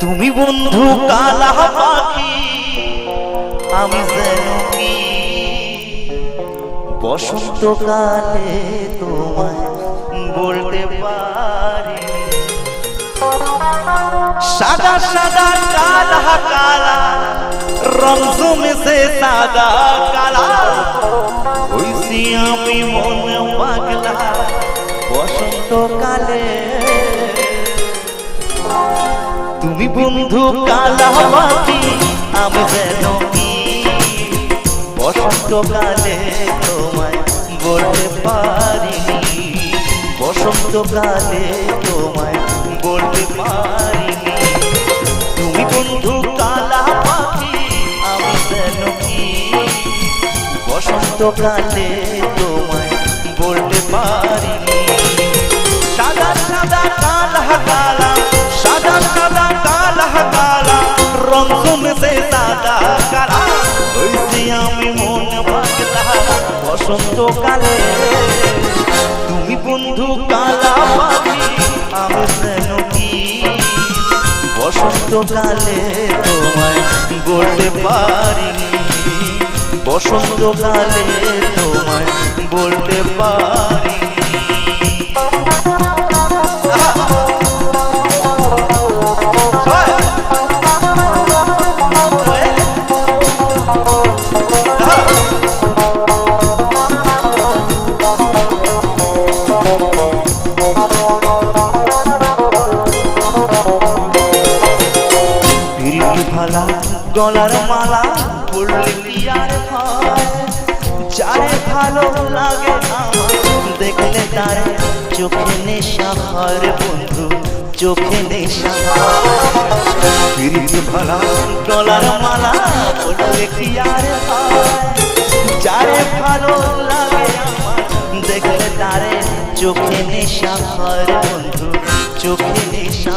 তুমি বন্ধু কালা পাখি, আমি বসন্তকালে তোমায় বলতে পারি। সাদা সাদা, কালা কালা রং জমেছে সাদা, কালা, হইছি আমি মন পাগলা তুমি বন্ধু কালা পাখি আমি যেন কি? বসন্তকালে তোমায় বলতে পারিনি। বসন্তকালে তোমায় বলতে পারিনি। তুমি বন্ধু কালা পাখি আমি যেন কি? বসন্তকালে তোমায় বসন্তকালে তুমি বন্ধু কালা পাখি আমি যেন কি? বসন্তকালে তোমায় বলতে পারিনি। বসন্তকালে তোমায় বলতে পারিনি। গলার মালা পড়লে কি আর যারে ভালো লাগে আমার, দেখলে তারে চোখে নেশা হয় বন্ধু, চোখে নেশা ভালা গলার মালা পড়লে কি আর যারে ভালো লাগে আমার, দেখলে তারে চোখে নেশা হয় বন্ধু, চোখে নেশা